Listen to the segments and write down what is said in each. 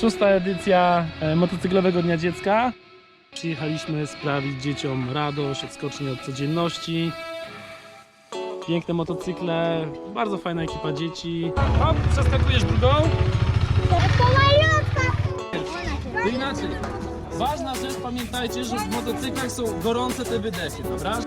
Szósta edycja e, motocyklowego Dnia Dziecka. Przyjechaliśmy sprawić dzieciom radość, odskocznie od codzienności. Piękne motocykle, bardzo fajna ekipa dzieci. Hop, przeskakujesz drugą? To malutka. To inaczej. Ważna rzecz, pamiętajcie, że w motocyklach są gorące te wydechy, dobra?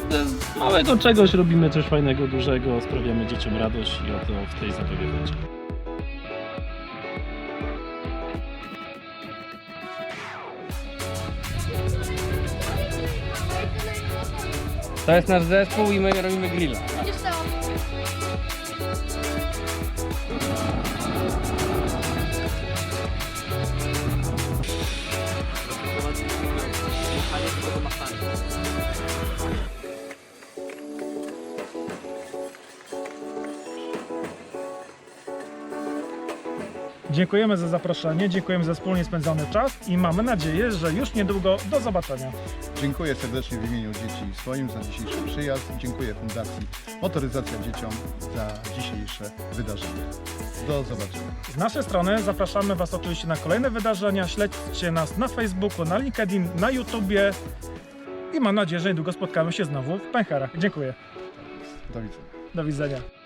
Naprawdę z małego czegoś robimy coś fajnego, dużego, sprawiamy dzieciom radość i o to w tej zabawie chodzi. To jest nasz zespół i my robimy grilla. Widzisz to? Dziękujemy za zaproszenie, dziękujemy za wspólnie spędzony czas i mamy nadzieję, że już niedługo do zobaczenia. Dziękuję serdecznie w imieniu dzieci swoim za dzisiejszy przyjazd. Dziękuję Fundacji Motoryzacja Dzieciom za dzisiejsze wydarzenie. Do zobaczenia. Z naszej strony zapraszamy Was oczywiście na kolejne wydarzenia. Śledźcie nas na Facebooku, na LinkedIn, na YouTubie i mam nadzieję, że niedługo spotkamy się znowu w Pęcherach. Dziękuję. Do widzenia. Do widzenia.